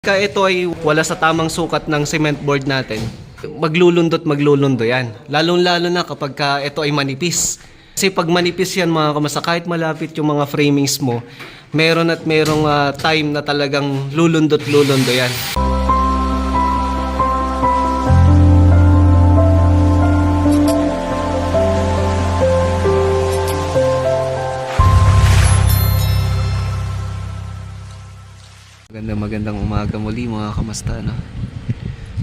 Ka ito ay wala sa tamang sukat ng cement board natin, maglulundot maglulundo yan. Lalong-lalo na kapag ka ito ay manipis. Kasi pag manipis yan mga kamasa, kahit malapit yung mga framings mo, meron at merong ah, time na talagang lulundot lulundo yan. Magandang umaga muli mga kamasta no.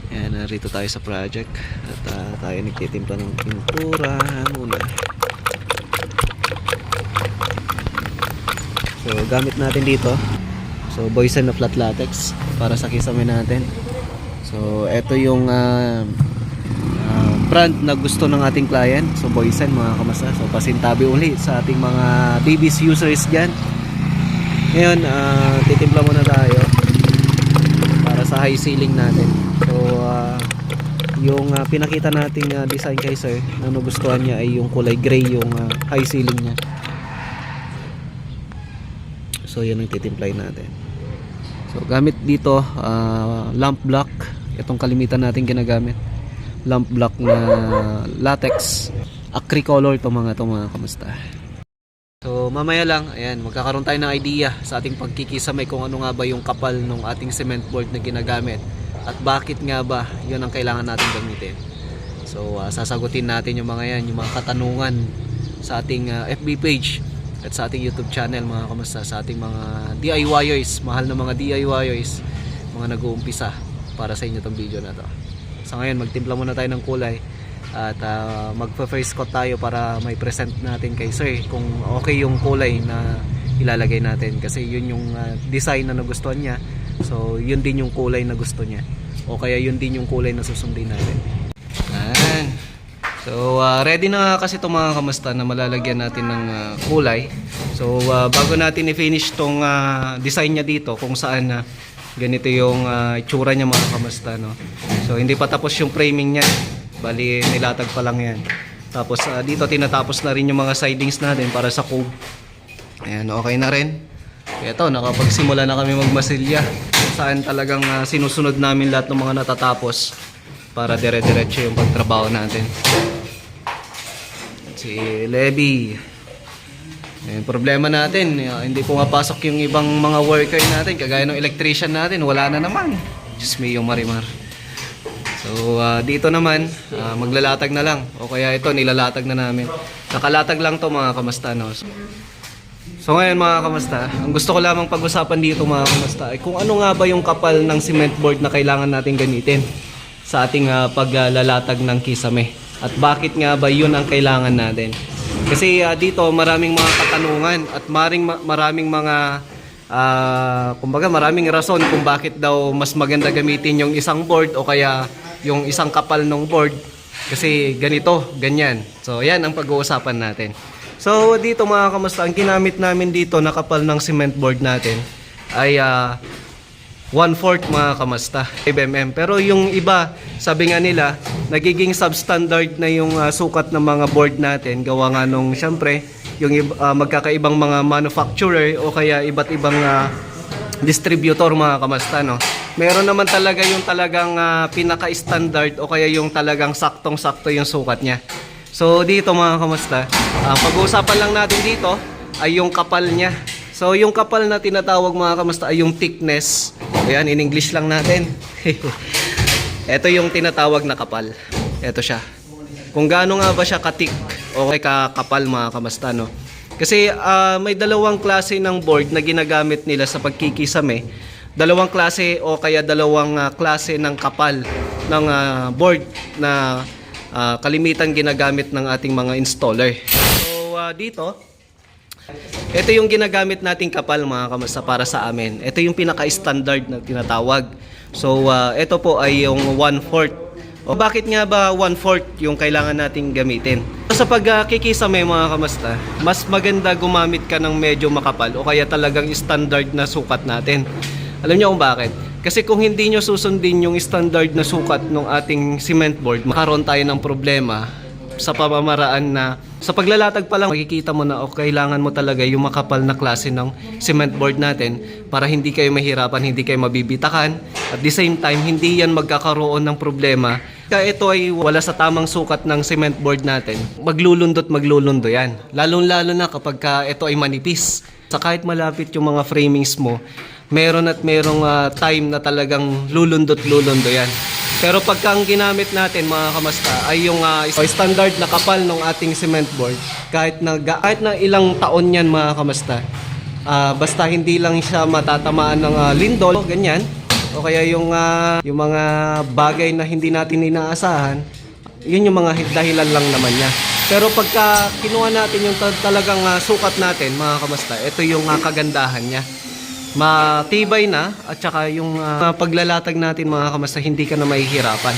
Yan, narito tayo sa project at ah, tayo nagtitimpla ng pintura muna. So gamit natin dito. So Boysen na flat latex para sa kisame natin. So ito yung ah, ah, brand na gusto ng ating client. So Boysen mga kamasta. So pasintabi uli sa ating mga babies users dyan. Ngayon, ah, titimpla muna tayo high ceiling natin. So, ah, yung ah, pinakita nating ah, design kay sir, na nagustuhan niya ay yung kulay gray yung ah, high ceiling niya. So, yan ang titimplay natin. So, gamit dito, ah, lamp block. Itong kalimitan natin ginagamit. Lamp block na latex. Acry color to mga to mga kamusta. Mamaya lang, ayan, magkakaroon tayo ng idea sa ating pagkikisamay kung ano nga ba yung kapal ng ating cement board na ginagamit at bakit nga ba yun ang kailangan natin gamitin. So ah, sasagutin natin yung mga yan, yung mga katanungan sa ating ah, FB page at sa ating YouTube channel mga kamusta sa ating mga DIYers, mahal na mga DIYers, mga nag-uumpisa para sa inyo tong video na to. Sa ngayon, magtimpla muna tayo ng kulay at uh, magpa-first coat tayo para may present natin kay sir kung okay yung kulay na ilalagay natin. Kasi yun yung ah, design na nagustuhan niya. So yun din yung kulay na gusto niya. O kaya yun din yung kulay na susundin natin. Ayan. so ah, ready na kasi itong mga kamusta na malalagyan natin ng ah, kulay. So ah, bago natin i-finish tong ah, design niya dito kung saan na ganito yung ah, itsura niya mga kamusta no? So hindi pa tapos yung framing niya Bali, nilatag pa lang yan. Tapos ah, dito tinatapos na rin yung mga sidings natin para sa cove. Ayan, okay na rin. Ito, nakapagsimula na kami magmasilya. Saan talagang ah, sinusunod namin lahat ng mga natatapos para dire-diretso yung pagtrabaho natin. Si Levi. Ayan, problema natin, ah, hindi pumapasok yung ibang mga worker natin, kagaya ng electrician natin, wala na naman. Diyos me, yung marimar. So ah, dito naman, ah, maglalatag na lang. O kaya ito, nilalatag na namin. Nakalatag lang to mga kamasta. No? So ngayon mga kamasta, ang gusto ko lamang pag-usapan dito mga kamasta ay kung ano nga ba yung kapal ng cement board na kailangan natin gamitin sa ating ah, paglalatag ng kisame. At bakit nga ba yun ang kailangan natin? Kasi ah, dito maraming mga katanungan at maring, maraming mga Ah, kumbaga maraming rason kung bakit daw mas maganda gamitin yung isang board o kaya yung isang kapal ng board kasi ganito, ganyan. So, yan ang pag-uusapan natin. So, dito mga kamusta, ang ginamit namin dito na kapal ng cement board natin ay ah, 1/4 mga kamasta 5mm pero yung iba sabi nga nila nagiging substandard na yung ah, sukat ng mga board natin gawa nga nung syempre yung ah, magkakaibang mga manufacturer o kaya iba't ibang ah, distributor mga kamasta no meron naman talaga yung talagang ah, pinaka-standard o kaya yung talagang saktong-sakto yung sukat niya so dito mga kamasta ah, pag-uusapan lang natin dito ay yung kapal niya So, yung kapal na tinatawag mga kamasta ay yung thickness. Ayan, in English lang natin. Ito yung tinatawag na kapal. Ito siya. Kung gaano nga ba siya katik o kay kakapal mga kamasta, no? Kasi ah, may dalawang klase ng board na ginagamit nila sa pagkikisame. Dalawang klase o kaya dalawang ah, klase ng kapal ng ah, board na ah, kalimitan ginagamit ng ating mga installer. So, ah, dito, ito yung ginagamit nating kapal mga kamasa para sa amin. Ito yung pinaka-standard na tinatawag. So, uh, ito po ay yung 1/4. O bakit nga ba 1/4 yung kailangan nating gamitin? Sa pagkikisame mga kamasta, mas maganda gumamit ka ng medyo makapal o kaya talagang standard na sukat natin. Alam niyo kung bakit? Kasi kung hindi nyo susundin yung standard na sukat ng ating cement board, makaroon tayo ng problema sa pamamaraan na Sa paglalatag pa lang, makikita mo na o kailangan mo talaga yung makapal na klase ng cement board natin para hindi kayo mahirapan, hindi kayo mabibitakan. At the same time, hindi yan magkakaroon ng problema. Kaya ito ay wala sa tamang sukat ng cement board natin. Maglulundot, maglulundo yan. Lalong-lalo na kapag ka ito ay manipis. Sa kahit malapit yung mga framings mo, meron at merong ah, time na talagang lulundot-lulundo yan. Pero pagka ang ginamit natin mga kamasta ay yung ah, standard na kapal ng ating cement board, kahit na, kahit na ilang taon yan mga kamasta, ah, basta hindi lang siya matatamaan ng ah, lindol, ganyan, o kaya yung, ah, yung mga bagay na hindi natin inaasahan, yun yung mga dahilan lang naman niya. Pero pagka kinuha natin yung ta- talagang ah, sukat natin mga kamasta, ito yung ah, kagandahan niya matibay na at saka yung ah, paglalatag natin mga kamasta hindi ka na mahihirapan.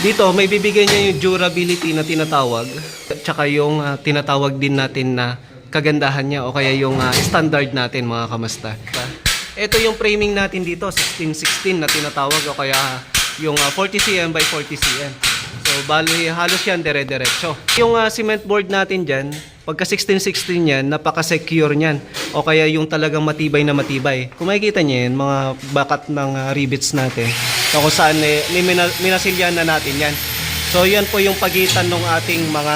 Dito may bibigay niya yung durability na tinatawag at saka yung ah, tinatawag din natin na kagandahan niya o kaya yung ah, standard natin mga kamasta. Ito yung framing natin dito 1616 na tinatawag o kaya yung ah, 40 cm by 40 cm. So bali halos yan dire-diretso. Yung ah, cement board natin diyan, pagka 1616 yan, napaka-secure niyan. O kaya yung talagang matibay na matibay. Kung makikita niyo yan, mga bakat ng ah, rivets natin, na kung saan eh, minasilyan na natin yan. So yan po yung pagitan ng ating mga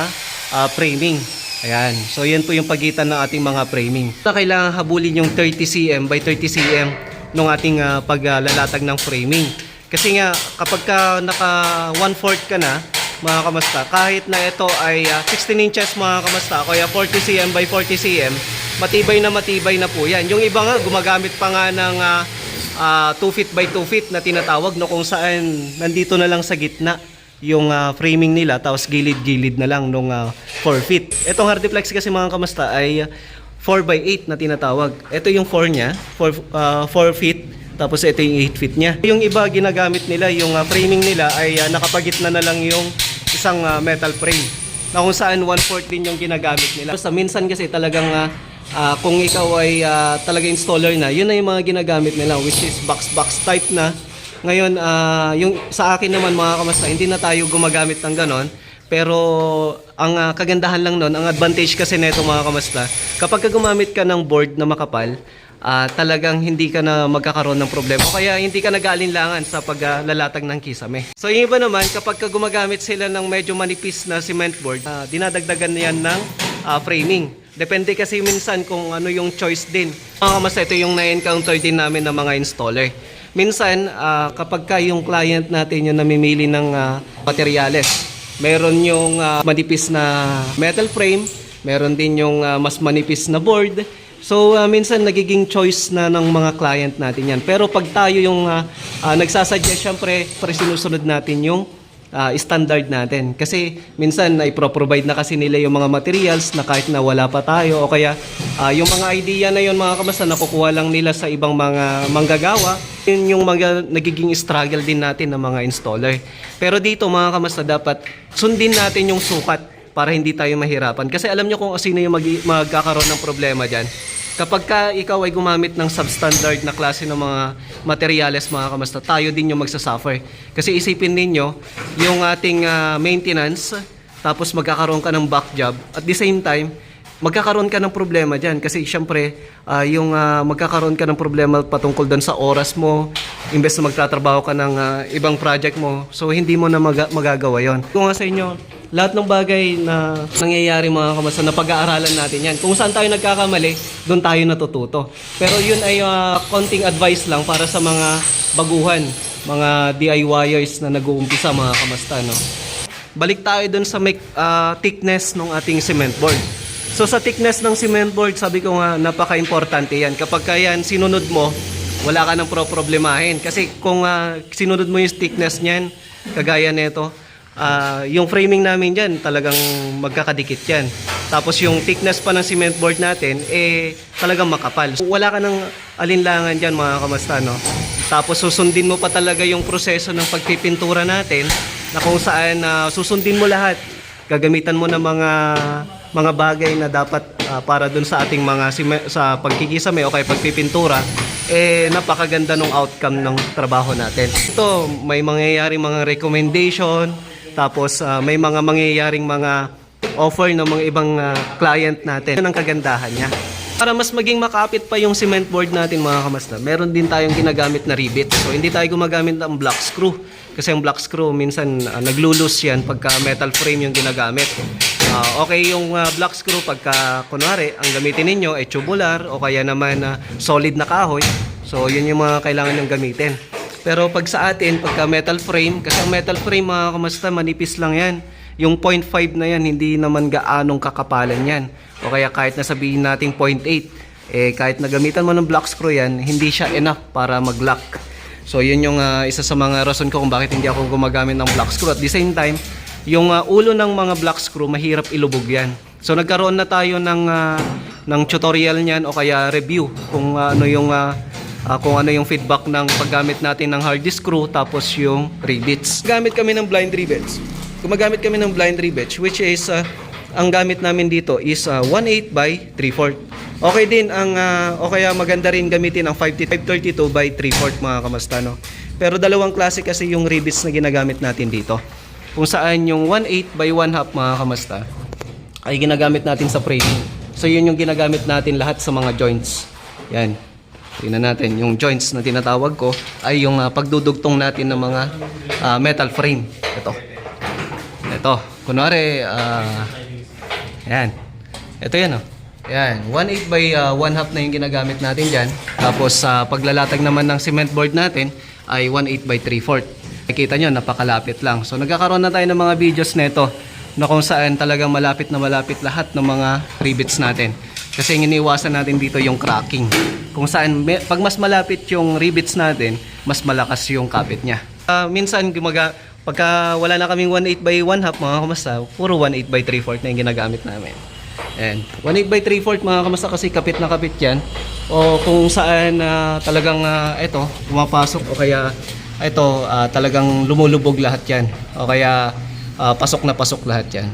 ah, framing. Ayan. So yan po yung pagitan ng ating mga framing. Na kailangan habulin yung 30 cm by 30 cm ng ating ah, paglalatag ng framing. Kasi nga kapag ka naka 1/4 ka na, mga kamasta, kahit na ito ay ah, 16 inches mga kamasta, kaya 40 cm by 40 cm, matibay na matibay na po yan. Yung iba nga gumagamit pa nga ng ah, 2 feet by 2 feet na tinatawag no kung saan nandito na lang sa gitna yung ah, framing nila tapos gilid-gilid na lang nung 4 feet. Itong Hardiplex kasi mga kamasta ay 4 by 8 na tinatawag. Ito yung 4 niya, 4, 4 feet. Tapos ito yung 8 feet niya. Yung iba ginagamit nila, yung ah, framing nila ay ah, nakapagitna na lang yung isang ah, metal frame. Na kung saan 1/4 din yung ginagamit nila. Basta minsan kasi talagang ah, ah, kung ikaw ay ah, talaga installer na, yun na yung mga ginagamit nila which is box-box type na. Ngayon, ah, yung sa akin naman mga kamasta, hindi na tayo gumagamit ng ganon. Pero ang ah, kagandahan lang nun, ang advantage kasi nito mga kamasta, kapag ka gumamit ka ng board na makapal, ah, talagang hindi ka na magkakaroon ng problema. Kaya hindi ka nag-aalinlangan sa paglalatag ng kisame. So yung iba naman, kapag ka gumagamit sila ng medyo manipis na cement board, ah, dinadagdagan yan ng ah, framing. Depende kasi minsan kung ano yung choice din. Mga kamasta, ito yung na-encounter din namin ng mga installer. Minsan, ah, kapag ka yung client natin yung namimili ng ah, materyales, meron yung ah, manipis na metal frame, meron din yung ah, mas manipis na board. So, ah, minsan nagiging choice na ng mga client natin yan. Pero pag tayo yung uh, nagsasuggest, syempre, pre sinusunod natin yung ah, standard natin. Kasi minsan ay pro-provide na kasi nila yung mga materials na kahit na wala pa tayo o kaya ah, yung mga idea na yun mga kamasa nakukuha lang nila sa ibang mga manggagawa. Yun yung mga nagiging struggle din natin ng mga installer. Pero dito mga kamasa dapat sundin natin yung sukat para hindi tayo mahirapan. Kasi alam nyo kung sino yung mag- magkakaroon ng problema dyan. Kapag ka ikaw ay gumamit ng substandard na klase ng mga materyales mga kamasta, tayo din yung magsasuffer. Kasi isipin ninyo, yung ating ah, maintenance, tapos magkakaroon ka ng back job, at the same time, magkakaroon ka ng problema dyan. Kasi syempre, ah, yung ah, magkakaroon ka ng problema patungkol doon sa oras mo, imbes na magtatrabaho ka ng ah, ibang project mo, so hindi mo na maga- magagawa yon. Kung nga sa inyo, lahat ng bagay na nangyayari mga kamasa na pag-aaralan natin yan. Kung saan tayo nagkakamali, doon tayo natututo. Pero yun ay ah, konting advice lang para sa mga baguhan, mga DIYers na nag-uumpisa mga kamasta. No? Balik tayo doon sa make, ah, thickness ng ating cement board. So sa thickness ng cement board, sabi ko nga, napaka-importante yan. Kapag ka yan sinunod mo, wala ka nang pro-problemahin. Kasi kung ah, sinunod mo yung thickness niyan, kagaya nito, ah, yung framing namin dyan, talagang magkakadikit yan. Tapos yung thickness pa ng cement board natin, eh, talagang makapal. So, wala ka ng alinlangan dyan mga kamasta, no? Tapos susundin mo pa talaga yung proseso ng pagpipintura natin na kung saan ah, susundin mo lahat. Gagamitan mo ng mga mga bagay na dapat ah, para dun sa ating mga sa pagkikisame o kaya pagpipintura eh napakaganda ng outcome ng trabaho natin. Ito may mangyayari mga recommendation tapos ah, may mga mangyayaring mga offer ng mga ibang ah, client natin. Yun ang kagandahan niya. Para mas maging makapit pa yung cement board natin mga kamasta, meron din tayong ginagamit na rivet. So hindi tayo gumagamit ng block screw. Kasi yung block screw, minsan uh, naglulus yan pagka metal frame yung ginagamit. Ah, okay yung ah, block screw pagka, kunwari, ang gamitin ninyo ay tubular o kaya naman ah, solid na kahoy. So yun yung mga kailangan yung gamitin. Pero pag sa atin, pagka metal frame, kasi ang metal frame mga kamasta, manipis lang yan. Yung 0.5 na yan, hindi naman gaanong kakapalan yan. O kaya kahit nasabihin natin 0.8, eh kahit nagamitan mo ng block screw yan, hindi siya enough para mag-lock. So yun yung ah, isa sa mga rason ko kung bakit hindi ako gumagamit ng block screw. At the same time, yung ah, ulo ng mga block screw, mahirap ilubog yan. So nagkaroon na tayo ng, ah, ng tutorial niyan o kaya review kung ah, ano yung ah, Ah, kung ano yung feedback ng paggamit natin ng hard disk screw tapos yung rivets. Gamit kami ng blind rivets. Gumagamit kami ng blind rivets which is ah, ang gamit namin dito is ah, 1/8 by 3/4. Okay din ang ah, o kaya maganda rin gamitin ang 532 by 3/4 mga kamastano. Pero dalawang klase kasi yung rivets na ginagamit natin dito. Kung saan yung 1/8 by 1 half mga kamasta ay ginagamit natin sa framing. So yun yung ginagamit natin lahat sa mga joints. Yan. Tingnan natin, yung joints na tinatawag ko ay yung ah, pagdudugtong natin ng mga ah, metal frame. Ito. Ito. Kunwari, ah, yan. Ito yan, oh. Yan. 1/8 by 1 half na yung ginagamit natin dyan. Tapos, sa paglalatag naman ng cement board natin ay 1/8 by 3/4. Nakikita nyo, napakalapit lang. So, nagkakaroon na tayo ng mga videos nito na kung saan talagang malapit na malapit lahat ng mga rivets natin. Kasi iniwasan natin dito yung cracking. Kung saan, me- pag mas malapit yung rivets natin, mas malakas yung kapit niya. Ah, minsan, gumaga, pagka wala na kaming 1/8 by 1 half mga kamasta, puro 1/8 by 3/4 na yung ginagamit namin. And 1/8 by 3/4 mga kamasta kasi kapit na kapit yan. O kung saan ah, talagang ah, ito, pumapasok o kaya ito ah, talagang lumulubog lahat yan. O kaya ah, pasok na pasok lahat yan.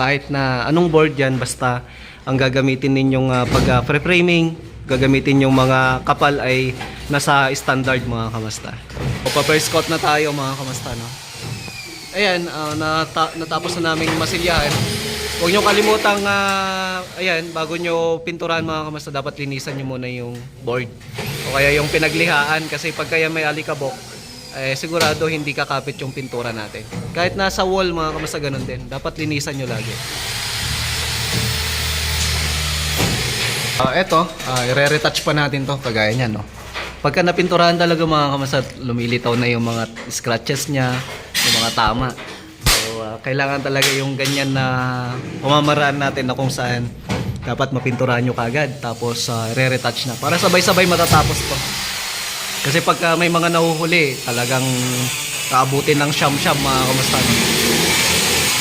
Ah, kahit na anong board yan, basta ang gagamitin ninyong uh, pag-framing, gagamitin yung mga kapal ay nasa standard mga kamasta. O pa first coat na tayo mga kamasta, no? Ayan, ah, nata- natapos na namin masilyahan. Huwag nyo kalimutang, ah, ayan, bago nyo pinturahan mga kamasta, dapat linisan nyo muna yung board. O kaya yung pinaglihaan kasi pag kaya may alikabok, eh, sigurado hindi kakapit yung pintura natin. Kahit nasa wall mga kamasta ganun din, dapat linisan nyo lagi. Ah, eto, ah, i-retouch pa natin to kagaya niyan, no. Pagka napinturahan talaga mga kamasat, lumilitaw na yung mga scratches niya, yung mga tama. So, ah, kailangan talaga yung ganyan na pamamaraan natin na kung saan dapat mapinturahan nyo kagad. Tapos, uh, re-retouch na. Para sabay-sabay matatapos to. Kasi pagka may mga nahuhuli, talagang kaabutin ng siyam-siyam mga kamusta.